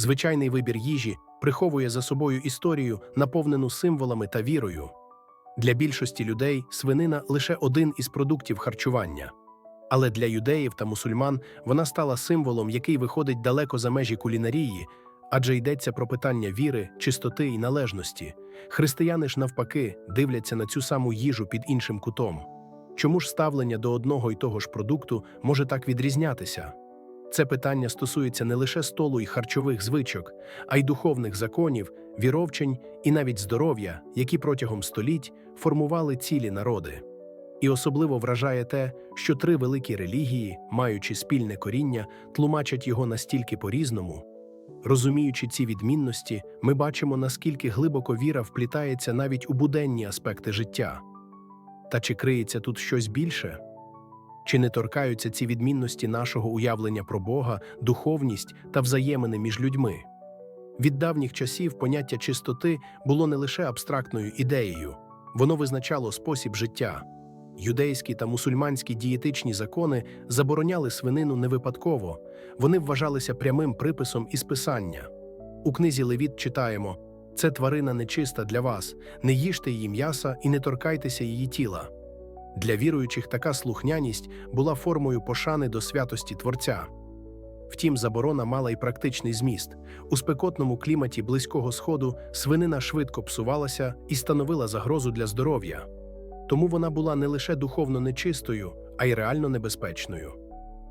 Звичайний вибір їжі приховує за собою історію, наповнену символами та вірою. Для більшості людей свинина лише один із продуктів харчування. Але для юдеїв та мусульман вона стала символом, який виходить далеко за межі кулінарії, адже йдеться про питання віри, чистоти і належності. Християни ж, навпаки, дивляться на цю саму їжу під іншим кутом. Чому ж ставлення до одного і того ж продукту може так відрізнятися? Це питання стосується не лише столу і харчових звичок, а й духовних законів, віровчень і навіть здоров'я, які протягом століть формували цілі народи. І особливо вражає те, що три великі релігії, маючи спільне коріння, тлумачать його настільки по-різному. Розуміючи ці відмінності, ми бачимо, наскільки глибоко віра вплітається навіть у буденні аспекти життя. Та чи криється тут щось більше? Чи не торкаються ці відмінності нашого уявлення про Бога, духовність та взаємини між людьми? Від давніх часів поняття чистоти було не лише абстрактною ідеєю, воно визначало спосіб життя. Юдейські та мусульманські дієтичні закони забороняли свинину не випадково, вони вважалися прямим приписом із писання. У книзі Левіт читаємо: це тварина нечиста для вас, не їжте її м'яса і не торкайтеся її тіла. Для віруючих така слухняність була формою пошани до святості Творця. Втім, заборона мала й практичний зміст. У спекотному кліматі Близького Сходу свинина швидко псувалася і становила загрозу для здоров'я. Тому вона була не лише духовно нечистою, а й реально небезпечною.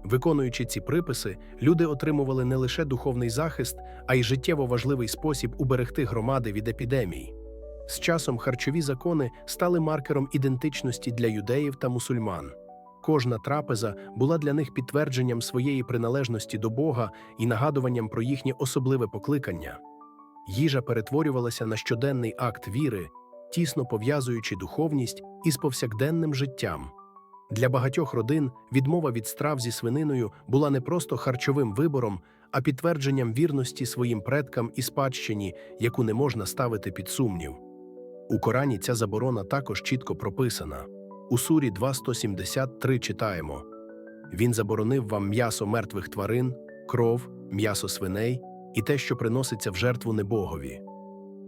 Виконуючи ці приписи, люди отримували не лише духовний захист, а й життєво важливий спосіб уберегти громади від епідемій. З часом харчові закони стали маркером ідентичності для юдеїв та мусульман. Кожна трапеза була для них підтвердженням своєї приналежності до Бога і нагадуванням про їхнє особливе покликання. Їжа перетворювалася на щоденний акт віри, тісно пов'язуючи духовність із повсякденним життям. Для багатьох родин відмова від страв зі свининою була не просто харчовим вибором, а підтвердженням вірності своїм предкам і спадщині, яку не можна ставити під сумнів. У Корані ця заборона також чітко прописана. У сурі 2.173 читаємо: Він заборонив вам м'ясо мертвих тварин, кров, м'ясо свиней і те, що приноситься в жертву небогові.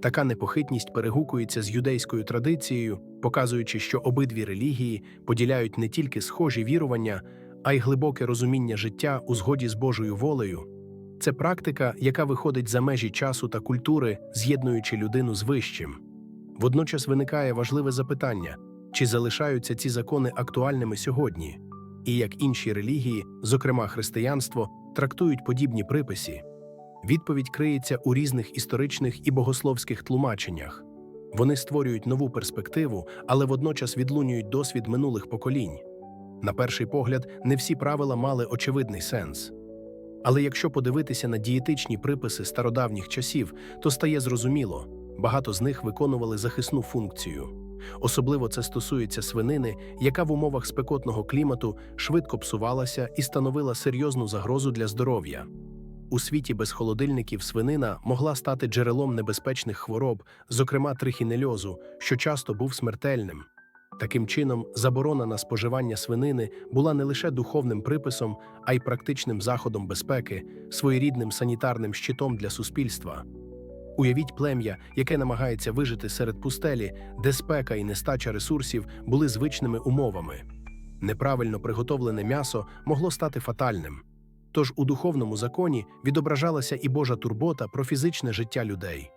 Така непохитність перегукується з юдейською традицією, показуючи, що обидві релігії поділяють не тільки схожі вірування, а й глибоке розуміння життя у згоді з Божою волею. Це практика, яка виходить за межі часу та культури, з'єднуючи людину з вищим. Водночас виникає важливе запитання: чи залишаються ці закони актуальними сьогодні, і як інші релігії, зокрема християнство, трактують подібні приписи? Відповідь криється у різних історичних і богословських тлумаченнях. Вони створюють нову перспективу, але водночас відлунюють досвід минулих поколінь. На перший погляд, не всі правила мали очевидний сенс. Але якщо подивитися на дієтичні приписи стародавніх часів, то стає зрозуміло, багато з них виконували захисну функцію. Особливо це стосується свинини, яка в умовах спекотного клімату швидко псувалася і становила серйозну загрозу для здоров'я. У світі без холодильників свинина могла стати джерелом небезпечних хвороб, зокрема трихінельозу, що часто був смертельним. Таким чином, заборона на споживання свинини була не лише духовним приписом, а й практичним заходом безпеки, своєрідним санітарним щитом для суспільства. Уявіть плем'я, яке намагається вижити серед пустелі, де спека і нестача ресурсів були звичними умовами. Неправильно приготовлене м'ясо могло стати фатальним. Тож у духовному законі відображалася і Божа турбота про фізичне життя людей.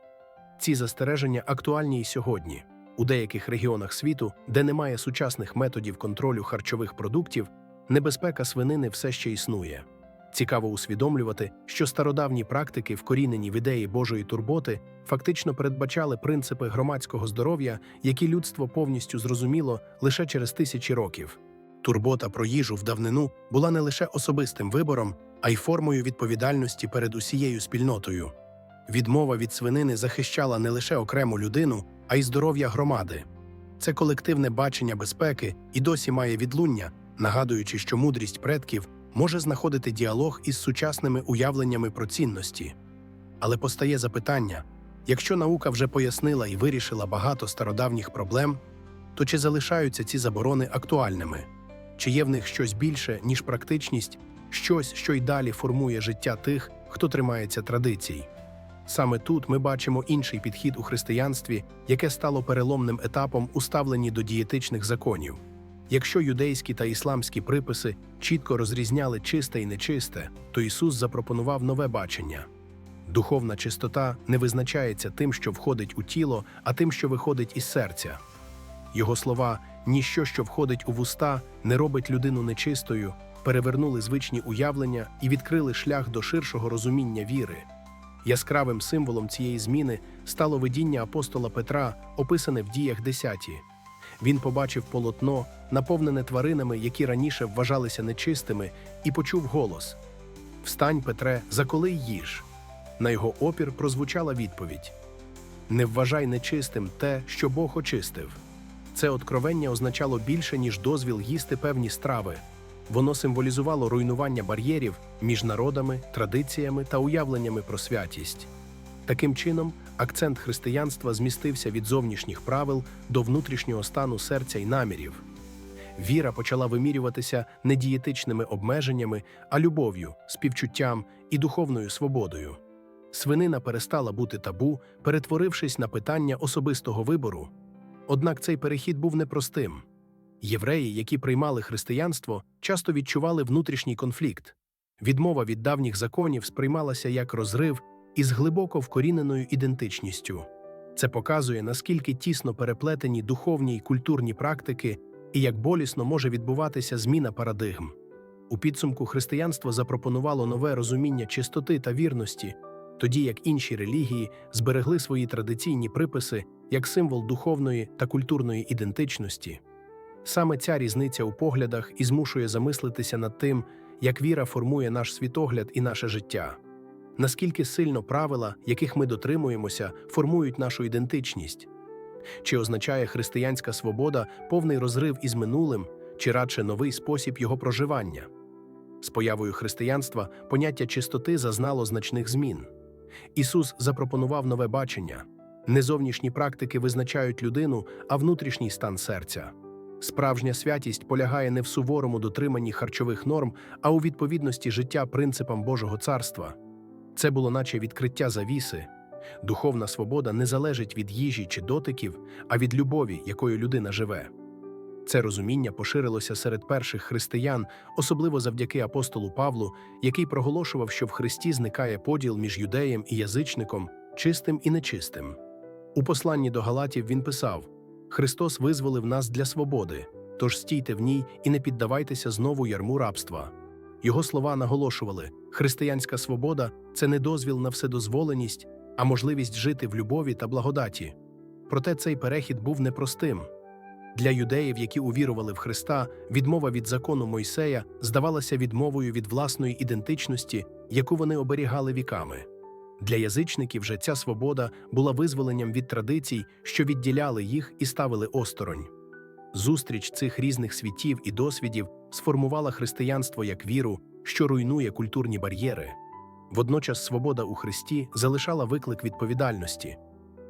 Ці застереження актуальні і сьогодні. У деяких регіонах світу, де немає сучасних методів контролю харчових продуктів, небезпека свинини все ще існує. Цікаво усвідомлювати, що стародавні практики, вкорінені в ідеї Божої турботи, фактично передбачали принципи громадського здоров'я, які людство повністю зрозуміло лише через тисячі років. Турбота про їжу в давнину була не лише особистим вибором, а й формою відповідальності перед усією спільнотою. Відмова від свинини захищала не лише окрему людину, а й здоров'я громади. Це колективне бачення безпеки і досі має відлуння, нагадуючи, що мудрість предків може знаходити діалог із сучасними уявленнями про цінності. Але постає запитання: якщо наука вже пояснила і вирішила багато стародавніх проблем, то чи залишаються ці заборони актуальними? Чи є в них щось більше, ніж практичність, щось, що й далі формує життя тих, хто тримається традицій. Саме тут ми бачимо інший підхід у християнстві, яке стало переломним етапом у ставленні до дієтичних законів. Якщо юдейські та ісламські приписи чітко розрізняли чисте і нечисте, то Ісус запропонував нове бачення. Духовна чистота не визначається тим, що входить у тіло, а тим, що виходить із серця. Його слова ніщо, що входить у вуста, не робить людину нечистою, перевернули звичні уявлення і відкрили шлях до ширшого розуміння віри. Яскравим символом цієї зміни стало видіння апостола Петра, описане в діях 10. Він побачив полотно, наповнене тваринами, які раніше вважалися нечистими, і почув голос: Встань, Петре, заколи їж. На його опір прозвучала відповідь: Не вважай нечистим те, що Бог очистив. Це откровення означало більше, ніж дозвіл їсти певні страви. Воно символізувало руйнування бар'єрів між народами, традиціями та уявленнями про святість. Таким чином, акцент християнства змістився від зовнішніх правил до внутрішнього стану серця й намірів. Віра почала вимірюватися не дієтичними обмеженнями, а любов'ю, співчуттям і духовною свободою. Свинина перестала бути табу, перетворившись на питання особистого вибору. Однак цей перехід був непростим. Євреї, які приймали християнство, часто відчували внутрішній конфлікт. Відмова від давніх законів сприймалася як розрив із глибоко вкоріненою ідентичністю. Це показує, наскільки тісно переплетені духовні й культурні практики і як болісно може відбуватися зміна парадигм. У підсумку християнство запропонувало нове розуміння чистоти та вірності, тоді як інші релігії зберегли свої традиційні приписи як символ духовної та культурної ідентичності. Саме ця різниця у поглядах і змушує замислитися над тим, як віра формує наш світогляд і наше життя. Наскільки сильно правила, яких ми дотримуємося, формують нашу ідентичність? Чи означає християнська свобода повний розрив із минулим, чи радше новий спосіб його проживання? З появою християнства поняття чистоти зазнало значних змін. Ісус запропонував нове бачення. Не зовнішні практики визначають людину, а внутрішній стан серця. Справжня святість полягає не в суворому дотриманні харчових норм, а у відповідності життя принципам Божого царства. Це було наче відкриття завіси. Духовна свобода не залежить від їжі чи дотиків, а від любові, якою людина живе. Це розуміння поширилося серед перших християн, особливо завдяки апостолу Павлу, який проголошував, що в Христі зникає поділ між юдеєм і язичником, чистим і нечистим. У посланні до Галатів він писав: Христос визволив нас для свободи, тож стійте в ній і не піддавайтеся знову ярму рабства. Його слова наголошували: християнська свобода це не дозвіл на вседозволеність, а можливість жити в любові та благодаті. Проте цей перехід був непростим. Для юдеїв, які увірували в Христа, відмова від закону Мойсея здавалася відмовою від власної ідентичності, яку вони оберігали віками. Для язичників же ця свобода була визволенням від традицій, що відділяли їх і ставили осторонь. Зустріч цих різних світів і досвідів сформувала християнство як віру, що руйнує культурні бар'єри. Водночас свобода у Христі залишала виклик відповідальності.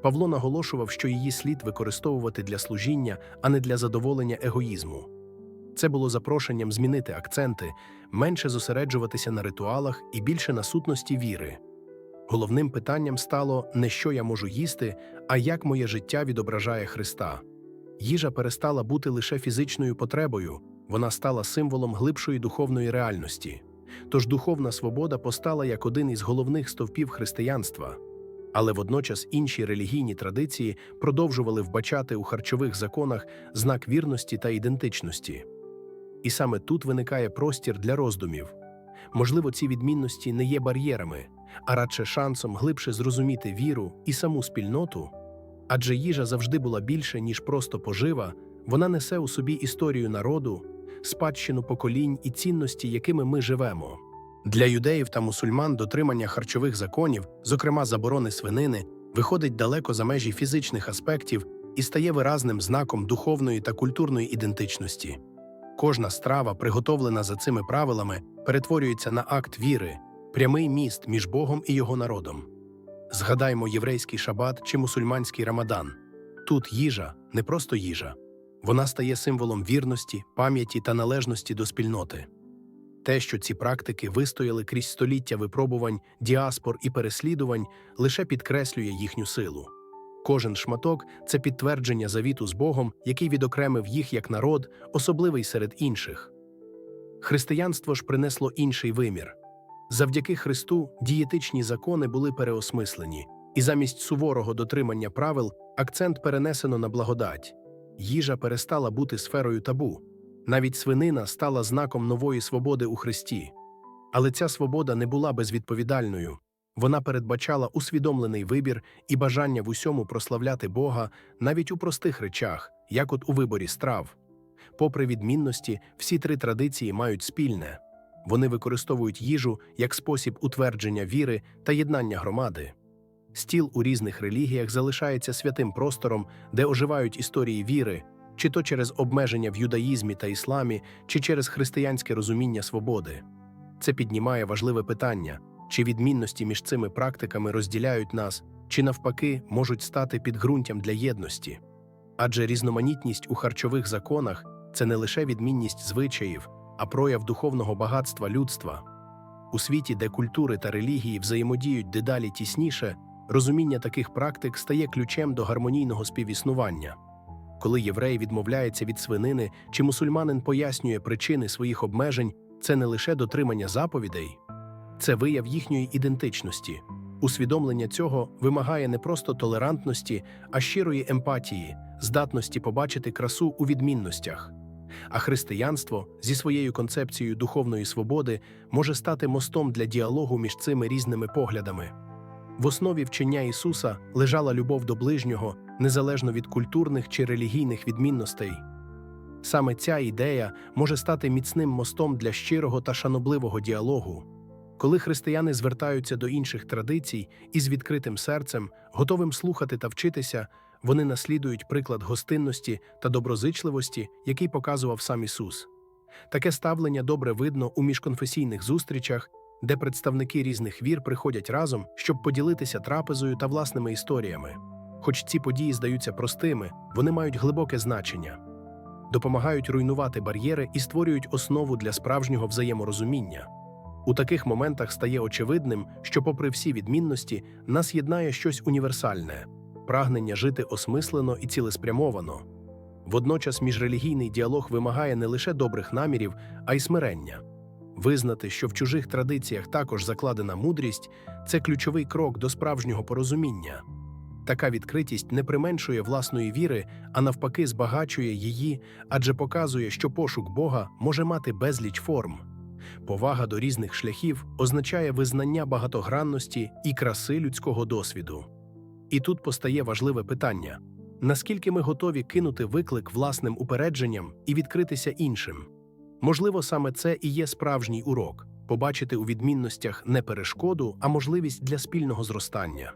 Павло наголошував, що її слід використовувати для служіння, а не для задоволення егоїзму. Це було запрошенням змінити акценти, менше зосереджуватися на ритуалах і більше на сутності віри. Головним питанням стало не що я можу їсти, а як моє життя відображає Христа. Їжа перестала бути лише фізичною потребою, вона стала символом глибшої духовної реальності. Тож духовна свобода постала як один із головних стовпів християнства. Але водночас інші релігійні традиції продовжували вбачати у харчових законах знак вірності та ідентичності. І саме тут виникає простір для роздумів. Можливо, ці відмінності не є бар'єрами, а радше шансом глибше зрозуміти віру і саму спільноту. Адже їжа завжди була більше, ніж просто пожива, вона несе у собі історію народу, спадщину поколінь і цінності, якими ми живемо. Для юдеїв та мусульман дотримання харчових законів, зокрема заборони свинини, виходить далеко за межі фізичних аспектів і стає виразним знаком духовної та культурної ідентичності. Кожна страва, приготовлена за цими правилами, перетворюється на акт віри, прямий міст між Богом і його народом. Згадаймо єврейський шабат чи мусульманський рамадан. Тут їжа не просто їжа, вона стає символом вірності, пам'яті та належності до спільноти. Те, що ці практики вистояли крізь століття випробувань, діаспор і переслідувань, лише підкреслює їхню силу. Кожен шматок це підтвердження завіту з Богом, який відокремив їх як народ, особливий серед інших. Християнство ж принесло інший вимір. Завдяки Христу дієтичні закони були переосмислені, і замість суворого дотримання правил акцент перенесено на благодать. Їжа перестала бути сферою табу. Навіть свинина стала знаком нової свободи у Христі. Але ця свобода не була безвідповідальною. Вона передбачала усвідомлений вибір і бажання в усьому прославляти Бога навіть у простих речах, як от у виборі страв. Попри відмінності, всі три традиції мають спільне вони використовують їжу як спосіб утвердження віри та єднання громади. Стіл у різних релігіях залишається святим простором, де оживають історії віри, чи то через обмеження в юдаїзмі та ісламі, чи через християнське розуміння свободи. Це піднімає важливе питання чи відмінності між цими практиками розділяють нас, чи навпаки можуть стати підґрунтям для єдності. Адже різноманітність у харчових законах це не лише відмінність звичаїв, а прояв духовного багатства людства. У світі, де культури та релігії взаємодіють дедалі тісніше, розуміння таких практик стає ключем до гармонійного співіснування. Коли єврей відмовляється від свинини чи мусульманин пояснює причини своїх обмежень, це не лише дотримання заповідей, це вияв їхньої ідентичності. Усвідомлення цього вимагає не просто толерантності, а щирої емпатії, здатності побачити красу у відмінностях. А християнство зі своєю концепцією духовної свободи може стати мостом для діалогу між цими різними поглядами. В основі вчення Ісуса лежала любов до ближнього, незалежно від культурних чи релігійних відмінностей. Саме ця ідея може стати міцним мостом для щирого та шанобливого діалогу. Коли християни звертаються до інших традицій із відкритим серцем, готовим слухати та вчитися, вони наслідують приклад гостинності та доброзичливості, який показував сам Ісус. Таке ставлення добре видно у міжконфесійних зустрічах, де представники різних вір приходять разом, щоб поділитися трапезою та власними історіями. Хоч ці події здаються простими, вони мають глибоке значення, допомагають руйнувати бар'єри і створюють основу для справжнього взаєморозуміння. У таких моментах стає очевидним, що, попри всі відмінності, нас єднає щось універсальне прагнення жити осмислено і цілеспрямовано. Водночас міжрелігійний діалог вимагає не лише добрих намірів, а й смирення. Визнати, що в чужих традиціях також закладена мудрість це ключовий крок до справжнього порозуміння. Така відкритість не применшує власної віри, а навпаки, збагачує її, адже показує, що пошук Бога може мати безліч форм. Повага до різних шляхів означає визнання багатогранності і краси людського досвіду. І тут постає важливе питання: наскільки ми готові кинути виклик власним упередженням і відкритися іншим? Можливо, саме це і є справжній урок побачити у відмінностях не перешкоду, а можливість для спільного зростання.